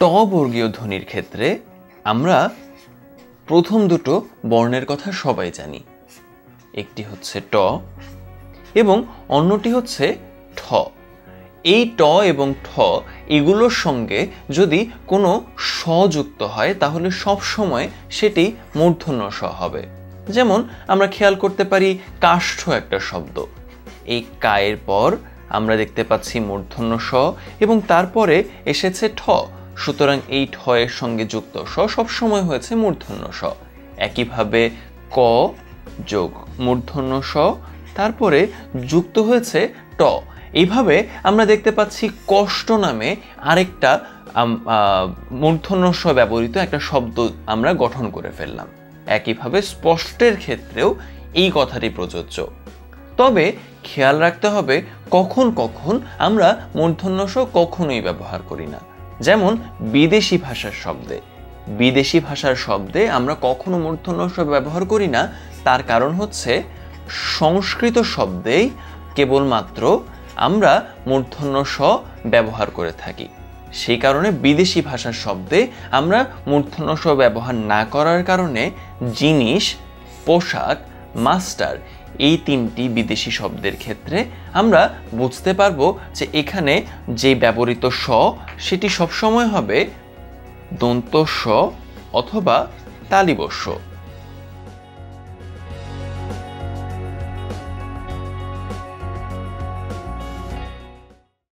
ট বর্গীয় ধ্বনির ক্ষেত্রে আমরা প্রথম দুটো বর্ণের কথা সবাই জানি। একটি হচ্ছে ট এবং অন্যটি হচ্ছে ঠ। এই ট এবং ঠ এগুলোর সঙ্গে যদি কোনো স যুক্ত হয়, তাহলে সব সময় সেটি মূর্ধন্য স হবে। যেমন আমরা খেয়াল করতে পারি কাষ্ঠ একটা শব্দ। এই কায়ের পর আমরা দেখতে পাচ্ছি মূর্ধন্য স এবং তারপরে এসেছে ঠ। সুতরাং এই ঠ এর সঙ্গে যুক্ত স সবসময় হয়েছে মূর্ধন্য স। একইভাবে ক যোগ মূর্ধন্য স, তারপরে যুক্ত হয়েছে ট। এইভাবে আমরা দেখতে পাচ্ছি কষ্ট নামে আরেকটা মূর্ধন্য স ব্যবহৃত একটা শব্দ আমরা গঠন করে ফেললাম। একইভাবে স্পষ্টের ক্ষেত্রেও এই কথাটি প্রযোজ্য। তবে খেয়াল রাখতে হবে কখন কখন আমরা মূর্ধন্যস কখনোই ব্যবহার করি না। যেমন বিদেশি ভাষার শব্দে। বিদেশি ভাষার শব্দে আমরা কখনো মূর্ধন্য ব্যবহার করি না, তার কারণ হচ্ছে সংস্কৃত শব্দেই কেবলমাত্র আমরা মূর্ধন্য স ব্যবহার করে থাকি। সেই কারণে বিদেশি ভাষার শব্দে আমরা মূর্ধন্য স ব্যবহার না করার কারণে জিনিস, পোশাক মাস্টার, এই তিনটি বিদেশি শব্দের ক্ষেত্রে আমরা বুঝতে পারব যে এখানে যে ব্যবহৃত স, সেটি সবসময় হবে দন্ত স অথবা তালিবস্য